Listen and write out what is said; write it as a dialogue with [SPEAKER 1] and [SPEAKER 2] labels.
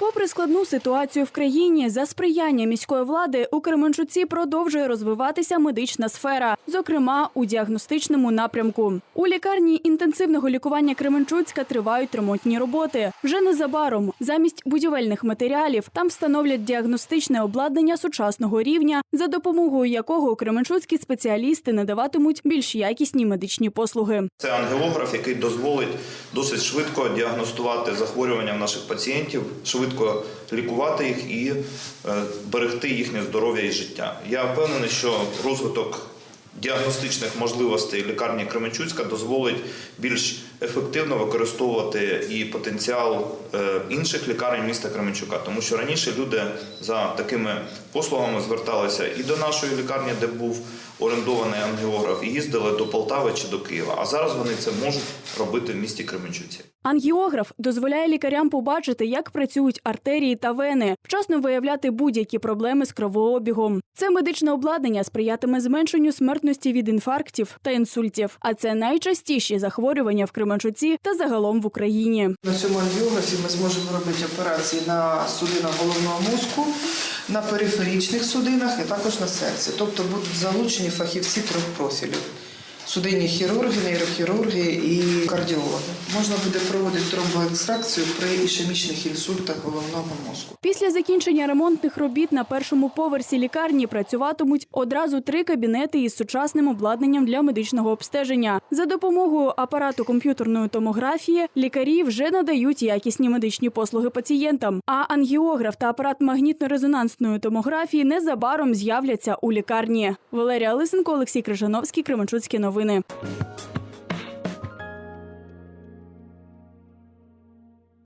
[SPEAKER 1] Попри складну ситуацію в країні, за сприяння міської влади у Кременчуці продовжує розвиватися медична сфера, зокрема у діагностичному напрямку. У лікарні інтенсивного лікування Кременчуцька тривають ремонтні роботи. Вже незабаром замість будівельних матеріалів там встановлять діагностичне обладнання сучасного рівня, за допомогою якого кременчуцькі спеціалісти надаватимуть більш якісні медичні послуги.
[SPEAKER 2] Це ангіограф, який дозволить досить швидко діагностувати захворювання в наших пацієнтів, швидко лікувати їх і е, берегти їхнє здоров'я і життя. Я впевнений, що розвиток діагностичних можливостей лікарні Кременчуцька дозволить більш ефективно використовувати і потенціал е, інших лікарень міста Кременчука, тому що раніше люди за такими послугами зверталися і до нашої лікарні, де був орендований ангіограф, і їздили до Полтави чи до Києва. А зараз вони це можуть робити в місті Кременчуці.
[SPEAKER 1] Ангіограф дозволяє лікарям побачити, як працюють артерії та вени, вчасно виявляти будь-які проблеми з кровообігом. Це медичне обладнання сприятиме зменшенню смертності від інфарктів та інсультів. А це найчастіші захворювання в Кременчуці та загалом в Україні.
[SPEAKER 3] На цьому ангіографі ми зможемо робити операції на судинах головного мозку, на периферичних судинах і також на серці. Тобто будуть залучені фахівці трьох профілів. Судинні хірурги, нейрохірурги і кардіологи. Можна буде проводити тромбоекстракцію при ішемічних інсультах головного мозку.
[SPEAKER 1] Після закінчення ремонтних робіт на першому поверсі лікарні працюватимуть одразу три кабінети із сучасним обладнанням для медичного обстеження. За допомогою апарату комп'ютерної томографії лікарі вже надають якісні медичні послуги пацієнтам. А ангіограф та апарат магнітно-резонансної томографії незабаром з'являться у лікарні. Валерія Лисенко, Олексій Крижановський, Кременчуцькі новини.